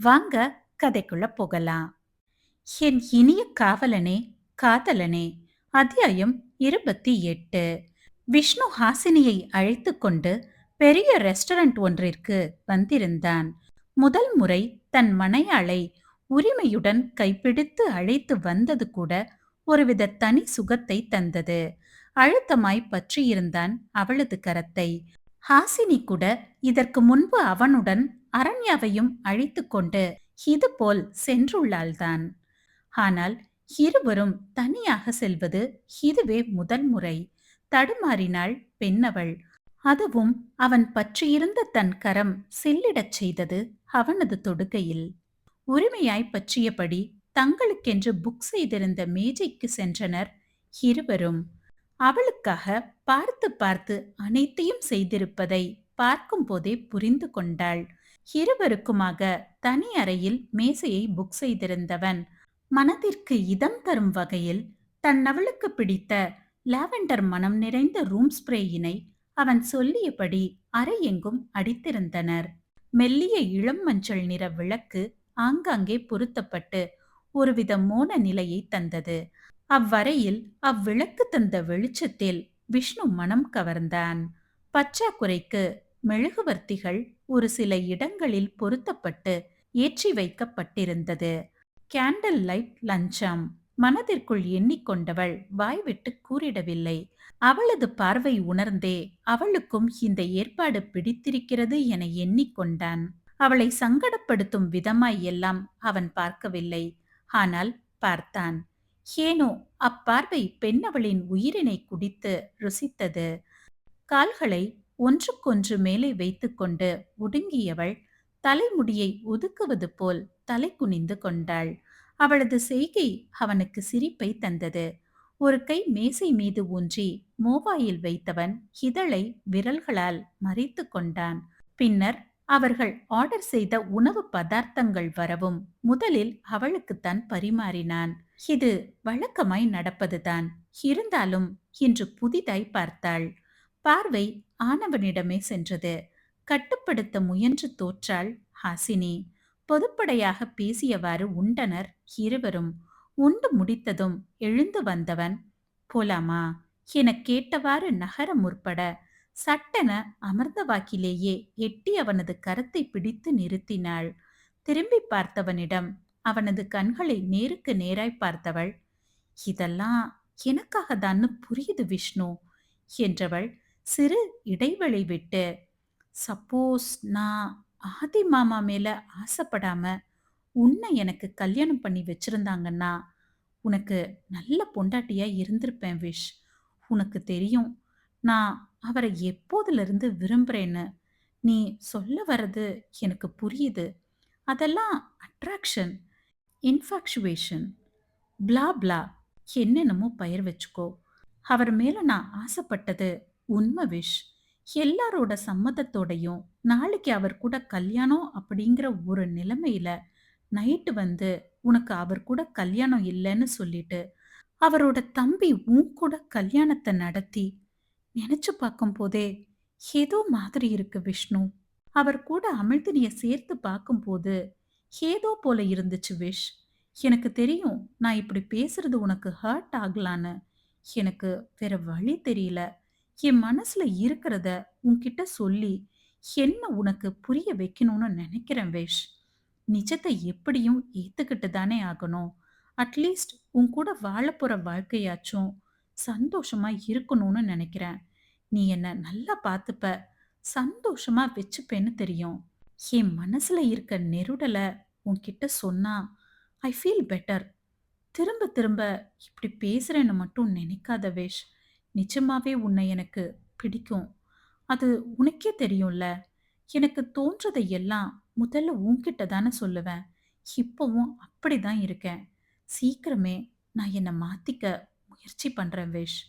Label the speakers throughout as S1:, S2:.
S1: வாங்க கதைக்குள்ள போகலாம். என் இனிய காவலனே காதலனே அத்தியாயம் இருபத்தி எட்டு. விஷ்ணு ஹாசினியை அழைத்து கொண்டு பெரிய ரெஸ்டாரண்ட் ஒன்றிற்கு வந்திருந்தான். முதல் முறை தன் மனையாளை உரிமையுடன் கைப்பிடித்து அழைத்து வந்தது கூட ஒருவித தனி சுகத்தை தந்தது. அழுத்தமாய் பற்றியிருந்தான் அவளது கரத்தை. ஹாசினி கூட இதற்கு முன்பு அவனுடன் அரண்யாவையும் அழைத்து கொண்டு இதுபோல் சென்றுள்ளாள்தான். ஆனால் இருவரும் தனியாக செல்வது இதுவே முதல் முறை. தடுமாறினாள் பெண்ணவள். அதுவும் அவன் பற்றியிருந்த தன் கரம் செல்லிடச் செய்தது அவனது தொடுகையில். உரிமையாய் பற்றியபடி தங்களுக்கென்று புக் செய்திருந்த மேஜைக்கு சென்றனர் இருவரும். அவளுக்காக பார்த்து பார்த்து அனைத்தையும் செய்திருப்பதை பார்க்கும் போதே புரிந்து கொண்டாள். இருவருக்குமாக தனி அறையில் மேசையை புக் செய்திருந்தவன். மனதிற்கு இதம் தரும் வகையில் தன்னவளுக்கு பிடித்த லாவெண்டர் மனம் நிறைந்த ரூம் ஸ்ப்ரேயினை அவன் சொல்லியபடி அறை எங்கும் அடித்திருந்தனர். மெல்லிய இளம் மஞ்சள் நிற விளக்கு ஆங்காங்கே பொருத்தப்பட்டு ஒருவித மோன நிலையை தந்தது. அவ்வரையில் அவ்விளக்கு தந்த வெளிச்சத்தில் விஷ்ணு மனம் கவர்ந்தான். பற்றாக்குறைக்கு மெழுகுவர்த்திகள் ஒரு சில இடங்களில் பொருத்தப்பட்டு ஏற்றி வைக்கப்பட்டிருந்தது. கேண்டல் லைட் லஞ்சம். மனதிற்குள் எண்ணிக்கொண்டவள் வாய்விட்டு கூறிடவில்லை. அவளது பார்வை உணர்ந்தே அவளுக்கும் இந்த ஏற்பாடு பிடித்திருக்கிறது என எண்ணிக்கொண்டான். அவளை சங்கடப்படுத்தும் விதமாய் எல்லாம் அவன் பார்க்கவில்லை. ஆனால் பார்த்தான். ஏனோ அப்பார்வை பெண்ணவளின் உயிரினை குடித்து ருசித்தது. கால்களை ஒன்றுக்கொன்று மேலே வைத்துக்கொண்டு ஒடுங்கியவள் தலைமுடியை ஒதுக்குவது போல் தலை குனிந்து கொண்டாள். அவளது செய்கை அவனுக்கு சிரிப்பை தந்தது. ஒரு கை மேசை மீது ஊன்றி மோவாயில் வைத்தவன் இதழை விரல்களால் மறைத்து கொண்டான். பின்னர் அவர்கள் ஆர்டர் செய்த உணவு பதார்த்தங்கள் வரவும் முதலில் அவளுக்குத்தான் பரிமாறினான். இது வழக்கமாய் நடப்பதுதான். இருந்தாலும் இன்று புதிதாய் பார்த்தாள். பார்வை ஆனவனிடமே சென்றது. கட்டுப்படுத்த முயன்று தோற்றாள் ஹாசினி. பொதுப்படையாக பேசியவாறு உண்டனர் இருவரும். உண்டு முடித்ததும் எழுந்து வந்தவன் போலாமா? என கேட்டவாறு நகர முற்பட. சட்டென அமர்ந்தவாக்கிலேயே எட்டி அவனது கரத்தை பிடித்து நிறுத்தினாள். திரும்பி பார்த்தவனிடம் அவனது கண்களை நேருக்கு நேராய் பார்த்தவள் இதெல்லாம் எனக்காக புரியுது விஷ்ணு என்றவள் சிறு இடைவெளி விட்டு சப்போஸ் நான் ஆதி மாமா மேல ஆசைப்படாம உன்னை எனக்கு கல்யாணம் பண்ணி வச்சிருந்தாங்கன்னா உனக்கு நல்ல பொண்டாட்டியா இருந்திருப்பேன் விஷ். உனக்கு தெரியும் நான் அவரை எப்போதிலிருந்து விரும்புறேன்னு. நீ சொல்ல வர்றது எனக்கு புரியுது. அதெல்லாம் அட்ராக்ஷன் இன்ஃபாக்சுவேஷன். பிளா பிளா. என்னென்னமோ பயிர் வச்சுக்கோ. அவர் மேல நான் ஆசைப்பட்டது உண்மை விஷ் எல்லாரோட சம்மதத்தோடையும் நாளைக்கு அவர் கூட கல்யாணம் அப்படிங்கிற ஒரு நிலைமையில நைட்டு வந்து உனக்கு அவர் கூட கல்யாணம் இல்லைன்னு சொல்லிட்டு அவரோட தம்பி உன் கூட கல்யாணத்தை நடத்தி நினைச்சு பார்க்கும் போதே ஏதோ மாதிரி இருக்கு விஷ்ணு. அவர் கூட அமிழ்தினிய சேர்த்து பார்க்கும்போது ஏதோ போல இருந்துச்சு விஷ் எனக்கு தெரியும் நான் இப்படி பேசுறது உனக்கு ஹர்ட் ஆகலான்னு. எனக்கு வேற வழி தெரியல. என் மனசுல இருக்கிறத உன்கிட்ட சொல்லி என்ன உனக்கு புரிய வைக்கணும்னு நினைக்கிறேன் வேஷ்? நிஜத்தை எப்படியும் ஏத்துக்கிட்டு தானே ஆகணும். அட்லீஸ்ட் உன் கூட வாழப்போற வாழ்க்கையாச்சும் சந்தோஷமா இருக்கணும்னு நினைக்கிறேன். நீ என்ன நல்லா பார்த்துப்ப சந்தோஷமா வச்சுப்பேன்னு தெரியும். என் மனசுல இருக்க நெருடலை உன்கிட்ட சொன்னா ஐ ஃபீல் பெட்டர் திரும்ப திரும்ப இப்படி பேசுறேன்னு மட்டும் நினைக்காத வேஷ். நிஜமாவே உன்னை எனக்கு பிடிக்கும் அது உனக்கே தெரியும்ல எனக்கு தோன்றதை எல்லாம் முதல்ல உன்கிட்ட தானே சொல்லுவேன் இப்பவும் அப்படிதான் இருக்கேன். சீக்கிரமே நான் என்னை மாத்திக்க முயற்சி பண்றேன் விஷ்.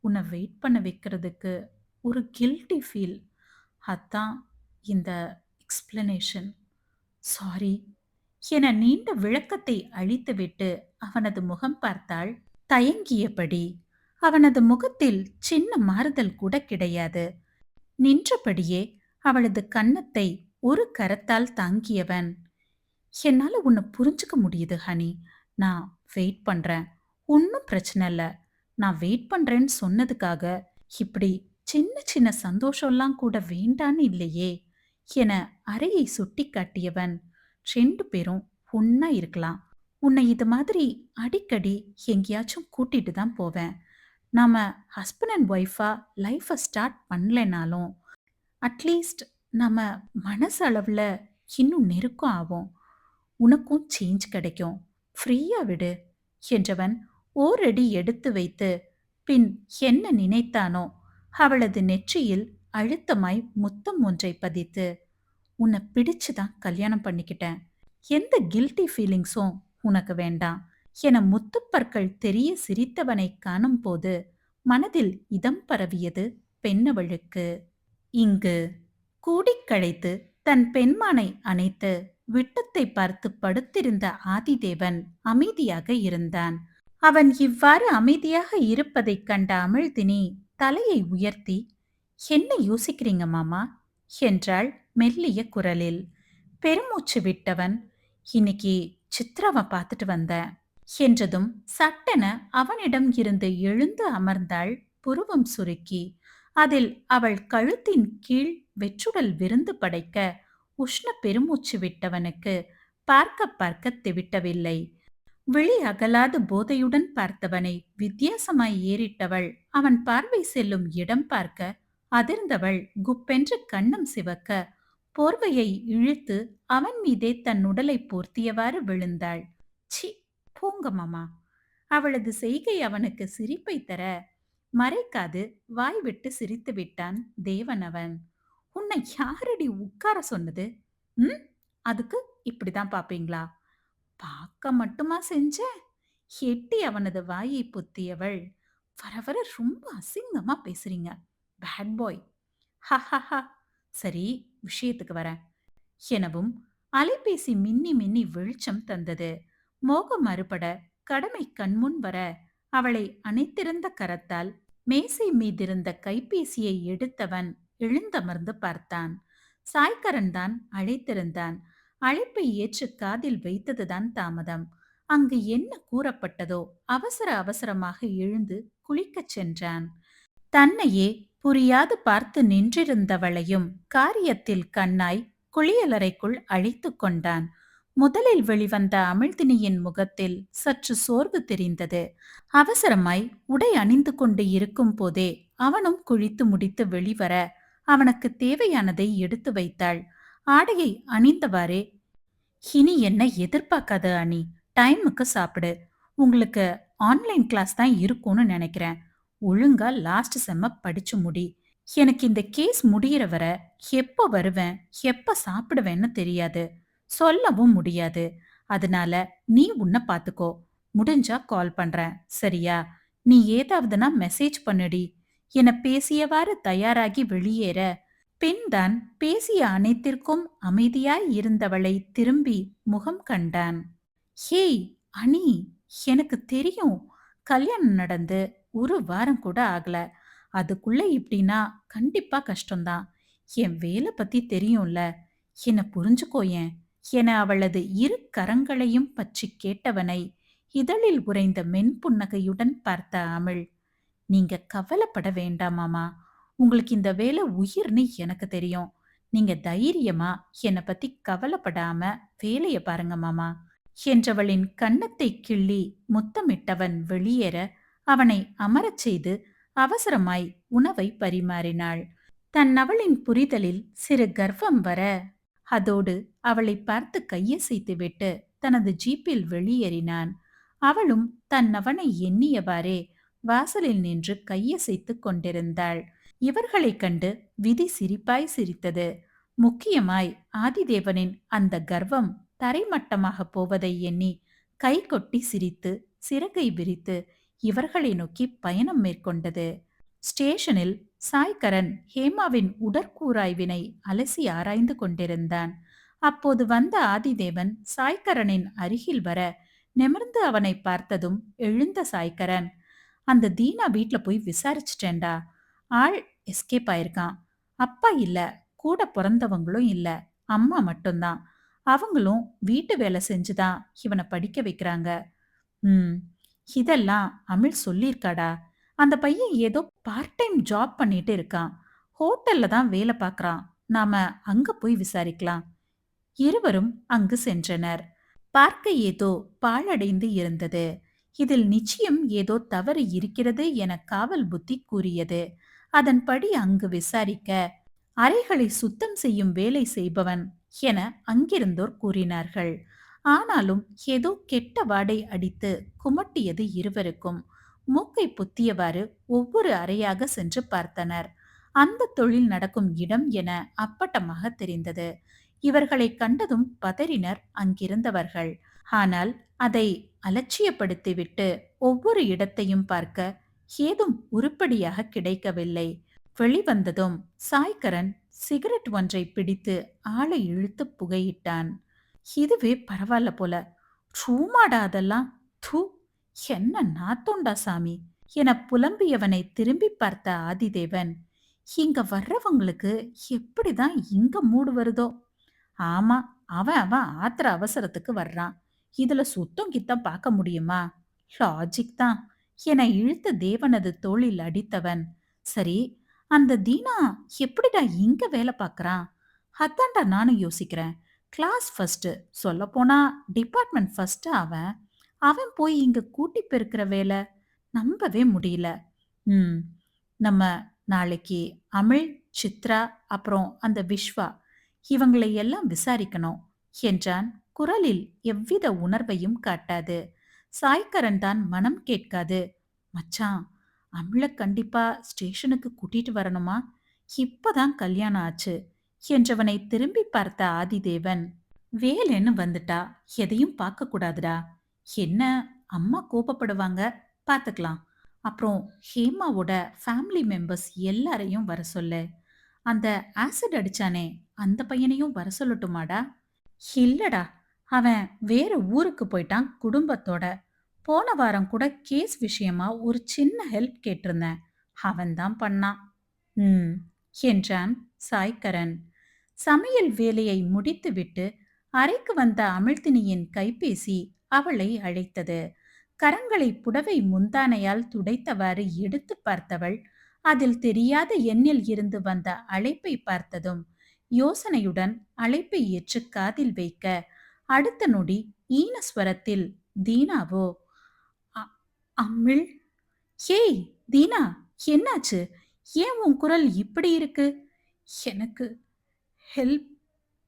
S1: உன்னை வெயிட் பண்ண வைக்கிறதுக்கு ஒரு கில்ட்டி ஃபீல். அதான் இந்த எக்ஸ்ப்ளனேஷன். சாரி. என நீண்ட விளக்கத்தை அழித்துவிட்டு அவனது முகம் பார்த்தாள் தயங்கியபடி. அவனது முகத்தில் சின்ன மாறுதல் கூட கிடையாது. நின்றபடியே அவளது கன்னத்தை ஒரு கரத்தால் தாங்கியவன். என்னால உன்னை புரிஞ்சுக்க முடியுது ஹனி. நான் வெயிட் பண்றேன். ஒன்றும் பிரச்சனை இல்லை. நான் வெயிட் பண்றேன்னு சொன்னதுக்காக இப்படி சின்ன சின்ன சந்தோஷம்லாம் கூட வேண்டான்னு இல்லையே என அறையை சுட்டி காட்டியவன். ரெண்டு பேரும் ஒன்னா இருக்கலாம். உன்னை இது மாதிரி அடிக்கடி எங்கேயாச்சும் கூட்டிட்டு தான் போவேன். நாம ஹஸ்பண்ட் அண்ட் ஒய்ஃபா லைஃப்பை ஸ்டார்ட் பண்ணலைனாலும் அட்லீஸ்ட் நம்ம மனசளவில் இன்னும் நெருக்கம் ஆகும். உனக்கும் சேஞ்ச் கிடைக்கும். ஃப்ரீயாக விடு என்றவன் ஓரடி எடுத்து வைத்து பின் என்ன நினைத்தானோ அவளது நெற்றியில் அழுத்தமாய் முத்தம் ஒன்றை பதித்து உன்னை பிடிச்சுதான் கல்யாணம் பண்ணிக்கிட்டேன். எந்த கில்ட்டி ஃபீலிங்ஸும் உனக்கு வேண்டாம். என முத்துப்பற்கள் தெரிய சிரித்தவனை காணும் போது மனதில் இதம் பரவியது பெண்ணவளுக்கு. இங்கு கூடிக் கழைத்து தன் பெண்மானை அணைத்து விட்டத்தை பார்த்து படுத்திருந்த ஆதிதேவன் அமைதியாக இருந்தான். அவன் இவ்வாறு அமைதியாக இருப்பதைக் கண்ட அமிழ்தினி தலையை உயர்த்தி என்ன யோசிக்கிறீங்க மாமா? என்றாள் மெல்லிய குரலில். பெருமூச்சு விட்டவன். இன்னைக்கு சித்ராவை பார்த்துட்டு வந்தேன். என்றதும் சட்டென அவனிடம் இருந்து எழுந்து அமர்ந்தாள் புருவம் சுருக்கி. அதில் அவள் கழுத்தின் கீழ் வெற்றுடல் விருந்து படைக்க உஷ்ண பெருமூச்சு விட்டவனுக்கு பார்க்க பார்க்க திவிட்டவில்லை. விழி அகலாத போதையுடன் பார்த்தவனை வித்தியாசமாய் ஏறிட்டவள் அவன் பார்வை செல்லும் இடம் பார்க்க அதிர்ந்தவள் குப்பென்று கண்ணம் சிவக்க போர்வையை இழுத்து அவன் மீதே தன் உடலை போர்த்தியவாறு விழுந்தாள். சி போங்க மாமா. அவளது செய்கை அவனுக்கு சிரிப்பை தர மறைக்காது வாய் விட்டு சிரித்து விட்டான் தேவனவன் உன்னை யாரடி உட்கார சொன்னது? ம்? அதுக்கு இப்படிதான் பாப்பீங்களா? பார்க்க மட்டுமா செஞ்ச? எட்டி அவனது வாயை பொத்தியவள். வர வர ரொம்ப அசிங்கமா பேசுறீங்க. Bad boy. ஹஹஹா சரி விஷயத்துக்கு வரேன். எனவும் அலைபேசி மின்னி மின்னி வெளிச்சம் தந்தது. மோகம் மறுபட கடமை கண்முன் வர. அவளை அணைத்திருந்த கரத்தால் மேசை மீதிருந்த கைபேசியை எடுத்தவன் எழுந்தமர்ந்து பார்த்தான். சாய்கரன் தான் அழைத்திருந்தான். அழைப்பை ஏற்று காதில் வைத்ததுதான் தாமதம். அங்கு என்ன கூறப்பட்டதோ அவசர அவசரமாக எழுந்து குளிக்கச் சென்றான். தன்னையே புரியாது பார்த்து நின்றிருந்தவளையும் காரியத்தில் கண்ணாய் குளியலறைக்குள் அழைத்து கொண்டான். முதலில் வெளிவந்த அமிழ்தினியின் முகத்தில் சற்று சோர்வு தெரிந்தது. அவசரமாய் உடை அணிந்து கொண்டு இருக்கும் போதே அவனும் குளித்து முடித்து வெளிவர அவனுக்கு தேவையானதை எடுத்து வைத்தாள். ஆடையை அணிந்தவாறே இனி என்ன எதிர்பார்க்காத அணி டைமுக்கு சாப்பிடு. உங்களுக்கு ஆன்லைன் கிளாஸ் தான் இருக்கும்னு நினைக்கிறேன். ஒழுங்கா லாஸ்ட் செம்ம படிச்சு முடி. எனக்கு இந்த கேஸ் முடியிற வர எப்போ வருவேன் எப்ப சாப்பிடுவேன்னு தெரியாது. சொல்லவும் முடியாது. அதனால நீ உன்னை பாத்துக்கோ. முடிஞ்சா கால் பண்றேன். சரியா? நீ ஏதாவதுனா மெசேஜ் பண்ணுடி. என பேசியவாறு தயாராகி வெளியேற. பெண்தான் பேசிய அனைத்திற்கும் அமைதியாய் இருந்தவளை திரும்பி முகம் கண்டான். ஹேய் அனி எனக்கு தெரியும். கல்யாணம் நடந்து ஒரு வாரம் கூட ஆகல. அதுக்குள்ள இப்படின்னா கண்டிப்பா கஷ்டம்தான். என் வேலை பத்தி தெரியும்ல. என்ன புரிஞ்சுக்கோயேன் என அவளது இரு கரங்களையும் பற்றி கேட்டவனை இதழில் உறைந்த மென்புன்னகையுடன் பார்த்த அமிழ் நீங்க கவலைப்பட வேண்டாம் மாமா. உங்களுக்கு இந்த வேலை உயிர்னு எனக்கு தெரியும். நீங்க தைரியமா என்னை பத்தி கவலைப்படாம வேலைய பாருங்க மாமா என்றவளின் கன்னத்தை கிள்ளி முத்தமிட்டவன் வெளியேற அவனை அமரச் செய்து அவசரமாய் உணவை பரிமாறினாள். தன் அவளின் புரிதலில் சிறு கர்வம் வர அதோடு அவளை பார்த்து கையசைத்துவிட்டு தனது ஜீப்பில் வெளியேறினான். அவளும் தன் அவனை எண்ணியவாறே வாசலில் நின்று கையசைத்துக் கொண்டிருந்தாள். இவர்களைக் கண்டு விதி சிரிப்பாய் சிரித்தது. முக்கியமாய் ஆதிதேவனின் அந்த கர்வம் தரைமட்டமாக போவதை எண்ணி கை கொட்டி சிரித்து சிறகை விரித்து இவர்களை நோக்கி பயணம் மேற்கொண்டது. ஸ்டேஷனில் சாய்கரன் ஹேமாவின் உடற்கூராய்வினை அலசி ஆராய்ந்து கொண்டிருந்தான். அப்போது வந்த ஆதிதேவன் சாய்கரனின் அருகில் வர நிமிர்ந்து அவனை பார்த்ததும் எழுந்த சாய்கரன் அந்த தீனா வீட்டில் போய் விசாரிச்சிட்டேன்டா. ஆள் எஸ்கேப் ஆயிருக்கான். அப்பா இல்ல கூட பிறந்தவங்களும் இல்ல. அம்மா மட்டும்தான். அவங்களும் வீட்டு வேலை செஞ்சுதான் இவனை படிக்க வைக்கிறாங்க. ம் இதெல்லாம் அமிழ் சொல்லியிருக்காடா. அந்த பையன் ஏதோ பார்ட் டைம் ஜாப் பண்ணிட்டு இருக்கான். ஹோட்டல்ல தான் வேலை பார்க்கறான். நாம அங்க போய் விசாரிக்கலாம். இருவரும் அங்கு சென்றனர். பார்க்க ஏதோ பாழடைந்து இருந்தது. இதில் நிச்சயம் ஏதோ தவறு இருக்கிறது என காவல் புத்தி கூறியது. அதன்படி அங்கு விசாரிக்க அறைகளை சுத்தம் செய்யும் வேலை செய்பவன் என அங்கிருந்தோர் கூறினார்கள். ஆனாலும் ஏதோ கெட்ட வாடை அடித்து குமட்டியது இருவருக்கும். மூக்கை புத்தியவாறு ஒவ்வொரு அறையாக சென்று பார்த்தனர். அந்த தொழில் நடக்கும் இடம் என அப்பட்டமாக தெரிந்தது. இவர்களை கண்டதும் பதறினர் அங்கிருந்தவர்கள். ஆனால் அதை அலட்சியப்படுத்திவிட்டு ஒவ்வொரு இடத்தையும் பார்க்க ஏதும் உருப்படியாக கிடைக்கவில்லை. வெளிவந்ததும் சாய்கரன் சிகரெட் ஒன்றை பிடித்து ஆளை இழுத்து புகையிட்டான். இதுவே பரவாயில்ல போல. ரூமாடா அதெல்லாம். தூ என்ன நாத்தோண்டா சாமி? என புலம்பியவனை திரும்பி பார்த்த ஆதிதேவன் இங்க வர்றவங்களுக்கு எப்படிதான் இங்க மூடு வருதோ? ஆமா அவன் அவன் ஆத்திர அவசரத்துக்கு வர்றான். இதுல சுத்தம் கித்தம் பார்க்க முடியுமா? லாஜிக் தான் என இழுத்த தேவனது தோளில் அடித்தவன் சரி அந்த தீனா எப்படிடா இங்க வேலை பார்க்கறான்? அதான்டா நானும் யோசிக்கிறேன். கிளாஸ் ஃபர்ஸ்ட் சொல்ல போனா டிபார்ட்மெண்ட் ஃபர்ஸ்ட் அவன் அவன் போய் இங்க கூட்டி பெருக்கிற வேலை நம்பவே முடியல. ம் நம்ம நாளைக்கு அமிழ் சித்ரா அப்புறம் அந்த விஸ்வா இவங்களை எல்லாம் விசாரிக்கணும் என்றான். குரலில் எவ்வித உணர்வையும் காட்டாது. சாய்கரன் தான் மனம் கேட்காது. மச்சான் அமிழ கண்டிப்பா ஸ்டேஷனுக்கு கூட்டிட்டு வரணுமா? இப்பதான் கல்யாணம் ஆச்சு என்றவனை திரும்பி பார்த்த ஆதிதேவன் வேலைன்னு வந்துட்டா எதையும் பார்க்க கூடாதுடா. என்ன? அம்மா கோபப்படுவாங்க? பார்த்துக்கலாம் அப்புறம் ஹேமாவோட ஃபேமிலி மெம்பர்ஸ் எல்லாரையும் வர சொல்லு. அந்த ஆசிட் அடிச்சானே அந்த பையனையும் வர சொல்லட்டுமாடா? இல்லடா. அவன் வேற ஊருக்கு போயிட்டான் குடும்பத்தோட. போன வாரம் கூட கேஸ் விஷயமா ஒரு சின்ன ஹெல்ப் கேட்டிருந்தேன். அவன் தான் பண்ணான். ம் என்றான் சாய்கரன் சமையல் வேலையை முடித்துவிட்டு அறைக்கு வந்த அமிழ்தினியின் கைபேசி அவளை அழைத்தது. கரங்களை புடவை முந்தானையால் துடைத்தவாறு எடுத்து பார்த்தவள் அதில் தெரியாத எண்ணில் இருந்து வந்த அழைப்பை பார்த்ததும் யோசனையுடன் அழைப்பை ஏற்று காதில் வைக்க அடுத்த நொடி ஈனஸ்வரத்தில் தீனாவோ "அ- அம்மிள் ஏய் தீனா என்னாச்சு? ஏன் உன் குரல் இப்படி இருக்கு? எனக்கு ஹெல்ப்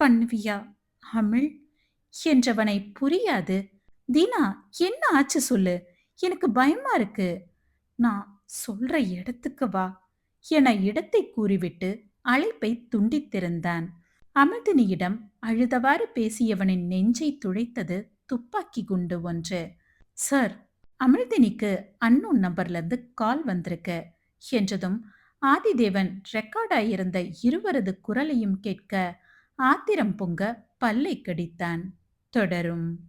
S1: பண்ணுவியா அமிழ் என்றவனை புரியாது தீனா என்ன ஆச்சு சொல்லு? எனக்கு பயமா இருக்கு. நான் சொல்ற இடத்துக்கு வா. என இடத்தை கூறிவிட்டு அழைப்பை துண்டித்திருந்தான் அமிர்தினியிடம் அழுதவாறு பேசியவனின் நெஞ்சை துளைத்தது துப்பாக்கி குண்டு ஒன்று. சார் அமிர்தினிக்கு அன்னோன் நம்பர்ல இருந்து கால் வந்திருக்கு என்றதும் ஆதிதேவன் ரெக்கார்டாயிருந்த இருவரது குரலையும் கேட்க ஆத்திரம் பொங்க பல்லை கடித்தான். தொடரும்.